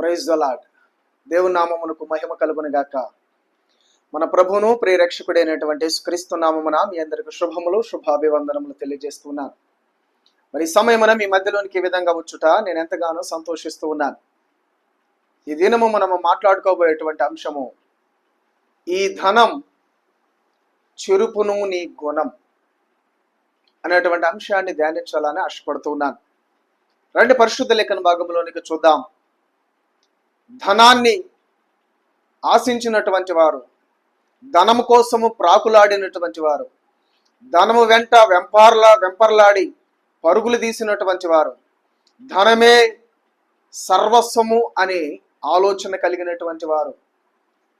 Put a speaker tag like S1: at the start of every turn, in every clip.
S1: Praise the Lord దేవుని నామమునకు మహిమ కలుగును గాక మన ప్రభువును ప్రేరక్షకుడైనటువంటి క్రీస్తు నామమున మీ అందరికి శుభములు శుభాభివందనములు తెలియజేస్తున్నాను మరి ఈ సమయమున మీ మధ్యలోనికి ఈ విధంగా వచ్చుట నేను ఎంతగానో సంతోషిస్తూ ఉన్నాను. ఈ దినము మనము మాట్లాడుకోబోయేటువంటి అంశము ఈ ధనం చెరుపును నీ గుణం అనేటువంటి అంశాన్ని ధ్యానించాలని ఆశపడుతున్నాను రండి పరిశుద్ధ లేఖన భాగంలోనికి చూద్దాం. ధనాన్ని ఆశించినటువంటి వారు ధనము కోసము ప్రాకులాడినటువంటి వారు ధనము వెంట వెంపార్లా వెంపర్లాడి పరుగులు తీసినటువంటి వారు ధనమే సర్వస్వము అనే ఆలోచన కలిగినటువంటి వారు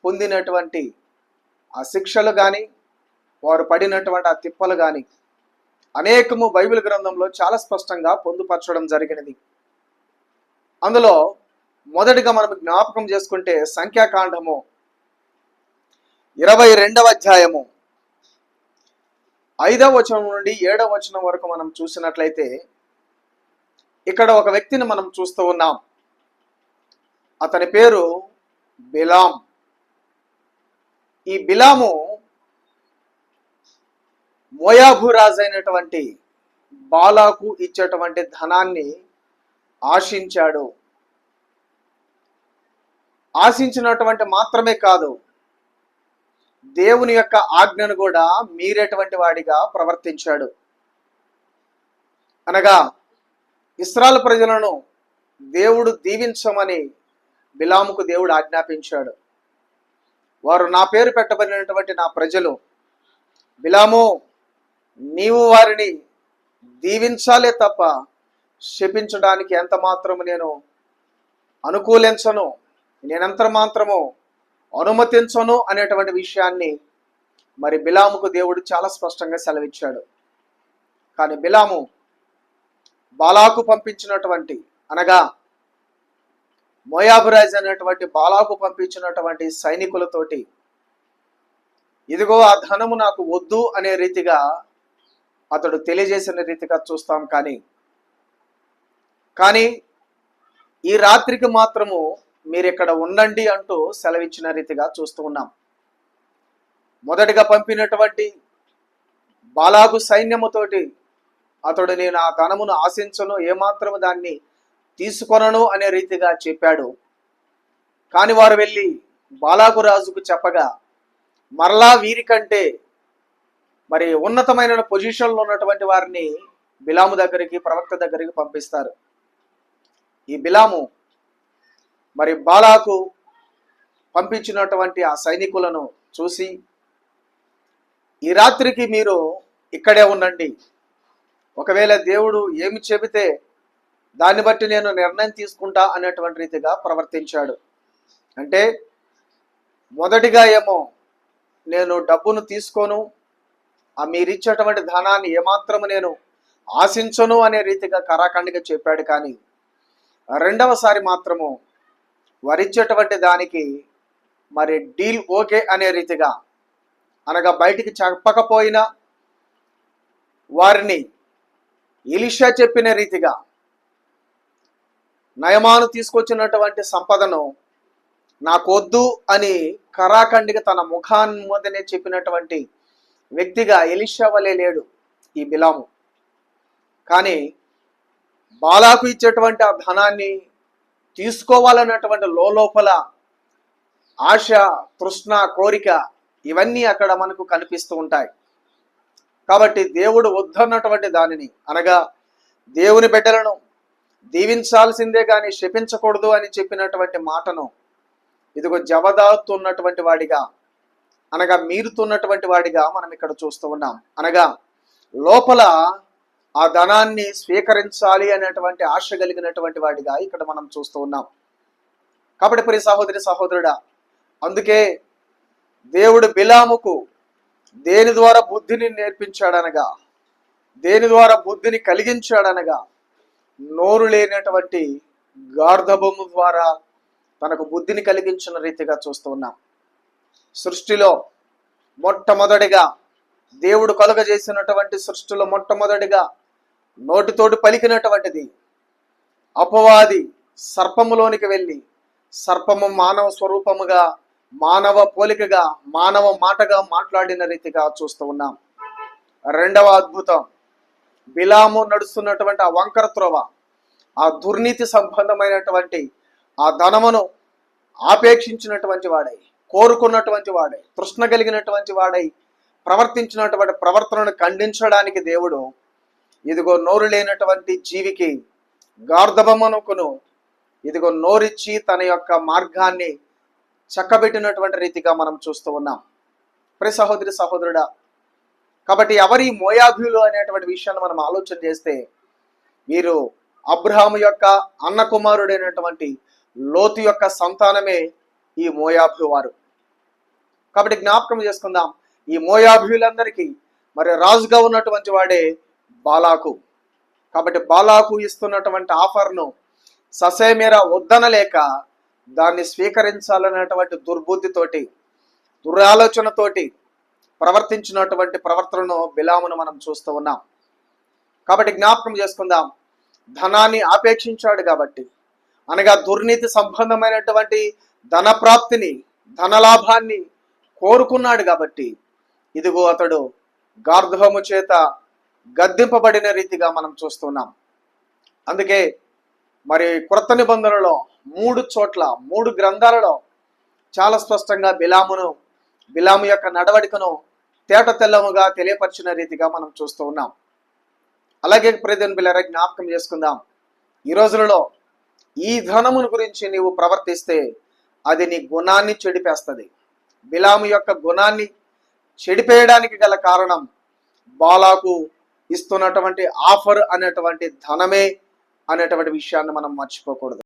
S1: పొందినటువంటి ఆ శిక్షలు కానీ వారు పడినటువంటి ఆ తిప్పలు కానీ అనేకము బైబిల్ గ్రంథంలో చాలా స్పష్టంగా పొందుపరచడం జరిగినది. అందులో మొదటిగా మనం జ్ఞాపకం చేసుకుంటే సంఖ్యాకాండము ఇరవై రెండవ అధ్యాయము. ఐదవ వచనం నుండి ఏడవ వచనం వరకు మనం చూసినట్లయితే ఇక్కడ ఒక వ్యక్తిని మనం చూస్తూ ఉన్నాం. అతని పేరు బిలాం. ఈ బిలాము మోయాబు అయినటువంటి బాలాకు ఇచ్చేటువంటి ధనాన్ని ఆశించాడు. ఆశించినటువంటి మాత్రమే కాదు. దేవుని యొక్క ఆజ్ఞను కూడా మీరేటువంటి వాడిగా ప్రవర్తించాడు. అనగా ఇస్రాల్ ప్రజలను దేవుడు దీవించమని బిలాముకు దేవుడు ఆజ్ఞాపించాడు. వారు నా పేరు పెట్టబడినటువంటి నా ప్రజలు బిలాము నీవు వారిని దీవించాలే తప్ప శపించడానికి ఎంత మాత్రము నేను అనుకూలించను. నేనెంత మాత్రము అనుమతించను అనేటువంటి విషయాన్ని మరి బిలాముకు దేవుడు చాలా స్పష్టంగా సెలవిచ్చాడు. కానీ బిలాము బాలాకు పంపించినటువంటి అనగా మోయాబురాజ్ అనేటువంటి బాలాకు పంపించినటువంటి సైనికులతోటి ఇదిగో ఆ ధనము నాకు వద్దు అనే రీతిగా అతడు తెలియజేసిన రీతిగా చూస్తాం కానీ కానీ ఈ రాత్రికి మాత్రము మీరు ఇక్కడ ఉండండి అంటూ సెలవిచ్చిన రీతిగా చూస్తూ ఉన్నాం. మొదటిగా పంపినటువంటి బాలాగు సైన్యముతోటి అతడు నేను ఆ ధనమును ఆశించను ఏమాత్రము దాన్ని తీసుకొనను అనే రీతిగా చెప్పాడు. కాని వారు వెళ్ళి బాలాగు రాజుకు చెప్పగా మరలా వీరికంటే మరి ఉన్నతమైన పొజిషన్లో ఉన్నటువంటి వారిని బిలాము దగ్గరికి ప్రవక్త దగ్గరికి పంపిస్తారు. ఈ బిలాము మరి బాలాకు పంపించినటువంటి ఆ సైనికులను చూసి ఈ రాత్రికి మీరు ఇక్కడే ఉండండి. ఒకవేళ దేవుడు ఏమి చెబితే దాన్ని బట్టి నేను నిర్ణయం తీసుకుంటా అనేటువంటి రీతిగా ప్రవర్తించాడు. అంటే మొదటిగా ఏమో నేను డబ్బును తీసుకోను ఆ మీరిచ్చేటువంటి ధనాన్ని ఏమాత్రము నేను ఆశించను అనే రీతిగా కరాఖండిగా చెప్పాడు. కానీ రెండవసారి మాత్రము వరించేటువంటి దానికి మరి డీల్ ఓకే అనే రీతిగా అనగా బయటికి చెప్పకపోయినా వారిని ఇలిషా చెప్పిన రీతిగా నయమాను తీసుకొచ్చినటువంటి సంపదను నాకొద్దు అని కరాఖండిగా తన ముఖాన్ని మీదనే చెప్పినటువంటి వ్యక్తిగా ఎలిషా వలె లేడు ఈ బిలాము. కానీ బాలాకు ఇచ్చేటువంటి ఆ ధనాన్ని తీసుకోవాలన్నటువంటి లోపల ఆశ తృష్ణ కోరిక ఇవన్నీ అక్కడ మనకు కనిపిస్తూ ఉంటాయి. కాబట్టి దేవుడు వద్దన్నటువంటి దానిని అనగా దేవుని బిడ్డలను దీవించాల్సిందే కానీ శపించకూడదు అని చెప్పినటువంటి మాటను ఇదిగో జవదాతున్నటువంటి వాడిగా అనగా మీరుతున్నటువంటి వాడిగా మనం ఇక్కడ చూస్తూ ఉన్నాం. అనగా లోపల ఆ ధనాన్ని స్వీకరించాలి అనేటువంటి ఆశ కలిగినటువంటి వాడిగా ఇక్కడ మనం చూస్తూ ఉన్నాం. కాబట్టి ప్రియ సహోదరి సహోదరుడా అందుకే దేవుడు బిలాముకు దేని ద్వారా బుద్ధిని నేర్పించాడనగా దేని ద్వారా బుద్ధిని కలిగించాడనగా నోరు లేనటువంటి గార్ధభము ద్వారా తనకు బుద్ధిని కలిగించిన రీతిగా చూస్తూ ఉన్నాం. సృష్టిలో మొట్టమొదటిగా దేవుడు కలుగజేసినటువంటి సృష్టిలో మొట్టమొదటిగా నోటితోటి పలికినటువంటిది. అపవాది సర్పములోనికి వెళ్ళి సర్పము మానవ స్వరూపముగా మానవ పోలికగా మానవ మాటగా మాట్లాడిన రీతిగా చూస్తూ ఉన్నాం. రెండవ అద్భుతం. బిలాము నడుస్తున్నటువంటి ఆ వంకర త్రోవ ఆ దుర్నీతి సంబంధమైనటువంటి ఆ ధనమును ఆపేక్షించినటువంటి వాడై కోరుకున్నటువంటి వాడై తృష్ణ కలిగినటువంటి వాడై ప్రవర్తించినటువంటి ప్రవర్తనను ఖండించడానికి దేవుడు ఇదిగో నోరు లేనటువంటి జీవికి గార్ధబమనుకును ఇదిగో నోరిచ్చి తన యొక్క మార్గాన్ని చక్కబెట్టినటువంటి రీతిగా మనం చూస్తూ ఉన్నాం. ప్రి సహోదరి సహోదరుడా కాబట్టి ఎవరి మోయాభ్యులు అనేటువంటి విషయాన్ని మనం ఆలోచన చేస్తే వీరు అబ్రహాము యొక్క అన్న కుమారుడైనటువంటి లోతు యొక్క సంతానమే ఈ మోయాభ్యు వారు. కాబట్టి జ్ఞాపకం చేసుకుందాం ఈ మోయాభ్యులందరికీ మరి రాజుగా ఉన్నటువంటి వాడే బాలాకు. కాబట్టి బాలాకు ఇస్తున్నటువంటి ఆఫర్ను ససేమేర వద్దనలేక దాన్ని స్వీకరించాలనేటువంటి దుర్బుద్ధితోటి దురాలోచనతోటి ప్రవర్తించినటువంటి ప్రవర్తనను బిలామును మనం చూస్తూ ఉన్నాం. కాబట్టి జ్ఞాపకం చేసుకుందాం. ధనాన్ని ఆపేక్షించాడు కాబట్టి. అనగా దుర్నీతి సంబంధమైనటువంటి ధన ప్రాప్తిని ధనలాభాన్ని కోరుకున్నాడు కాబట్టి. ఇదిగో అతడు గార్ధవము చేత గద్దింపబడిన రీతిగా మనం చూస్తున్నాం. అందుకే మరి క్రొత్త నిబంధనలో మూడు చోట్ల మూడు గ్రంథాలలో చాలా స్పష్టంగా బిలామును బిలాము యొక్క నడవడికను తేట తెల్లముగా తెలియపరిచిన రీతిగా మనం చూస్తూ ఉన్నాం. అలాగే ప్రజన్ బిల్లర జ్ఞాపకం చేసుకుందాం. ఈ రోజులలో ఈ ధనమును గురించి నీవు ప్రవర్తిస్తే అది నీ గుణాన్ని చెడిపేస్తుంది. బిలాము యొక్క గుణాన్ని చెడిపేయడానికి గల కారణం బాలాకు ఇస్తున్నటువంటి ఆఫర్ అనేటువంటి ధనమే అనేటువంటి విషయాన్ని మనం మర్చిపోకూడదు.